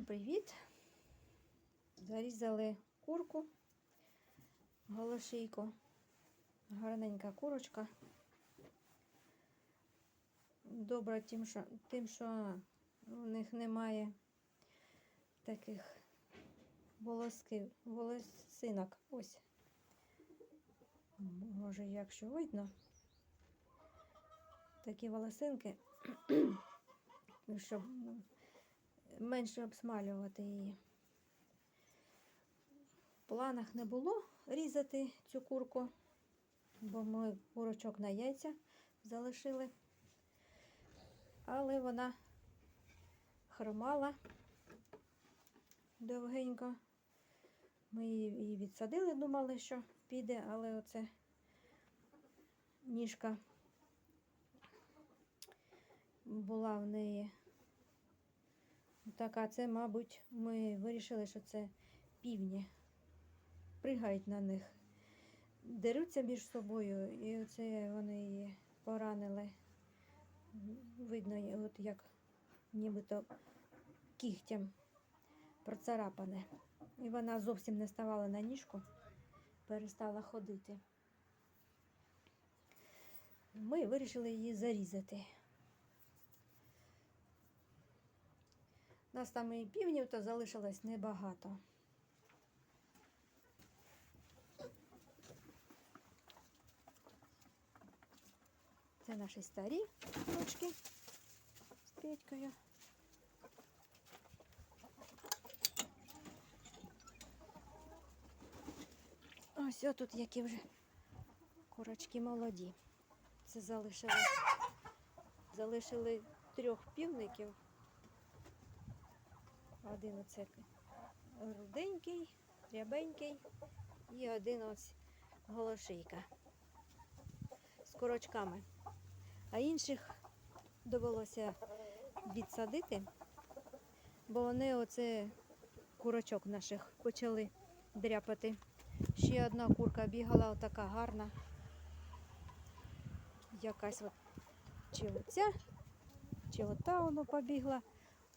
Всім привіт! Зарізали курку, голошийку, гарненька курочка. Добра тим, що, тим, що у них немає таких волосків, волосинок. Ось. Може, якщо видно, такі волосинки, щоб менше обсмалювати її. В планах не було різати цю курку, бо ми курочок на яйця залишили. Але вона хромала довгенько. Ми її відсадили, думали, що піде, але оце ніжка була в неї така. Це, мабуть, ми вирішили, що це півні. Пригають на них, деруться між собою, і оце вони її поранили. Видно, от як нібито кігтям процарапане. І вона зовсім не ставала на ніжку, перестала ходити. Ми вирішили її зарізати. Нас там і півнів то залишилось небагато. Це наші старі курочки з Петькою. Ось тут які вже курочки молоді. Це залишили, залишили трьох півників. Один оце руденький, рябенький і один ось голошийка з курочками. А інших довелося відсадити, бо вони оце курочок наших почали дряпати. Ще одна курка бігала, отака гарна. Якась от чи оця, чи ота воно побігла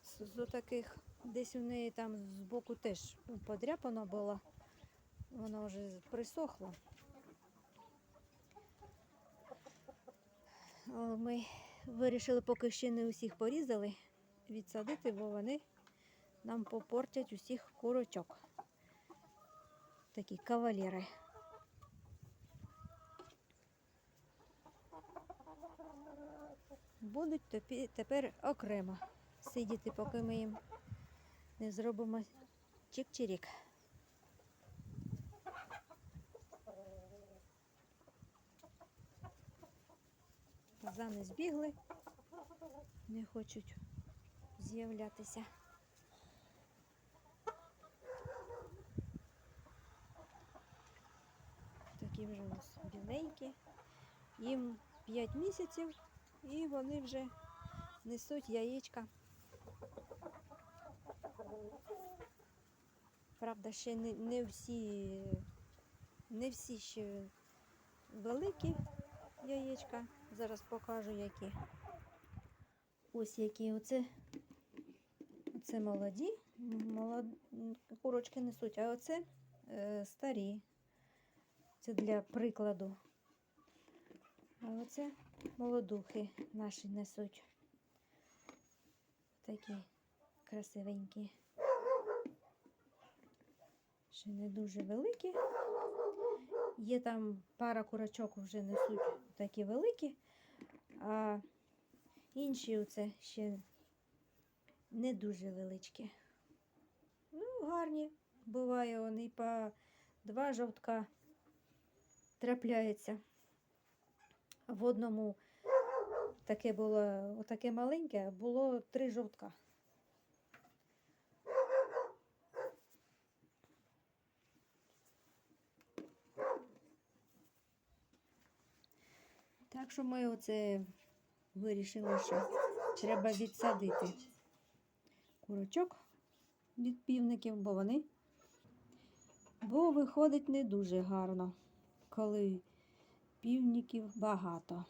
з, з отаких. Десь у неї там збоку теж подряпано було. Воно вже присохло. Ми вирішили, поки ще не усіх порізали, відсадити, бо вони нам попортять усіх курочок. Такі кавалери. Будуть тепер окремо сидіти, поки ми їм не зробимо чик-чирік. За не збігли, не хочуть з'являтися. Такі вже у нас біленькі. Їм 5 місяців і вони вже несуть яєчка. Правда, ще не, не всі, не всі ще великі яєчка. Зараз покажу які. Ось які оце, оце молоді, молод... курочки несуть, а оце е, старі. Це для прикладу. А оце молодухи наші несуть. Такі красивенькі. Ще не дуже великі. Є там пара курочок вже несуть такі великі, а інші оце ще не дуже величкі. Ну, гарні. Буває вони по два жовтка трапляється. В одному таке було отаке маленьке, було три жовтка. Так що ми оце вирішили, що треба відсадити курочок від півників, бо вони, бо виходить не дуже гарно, коли півників багато.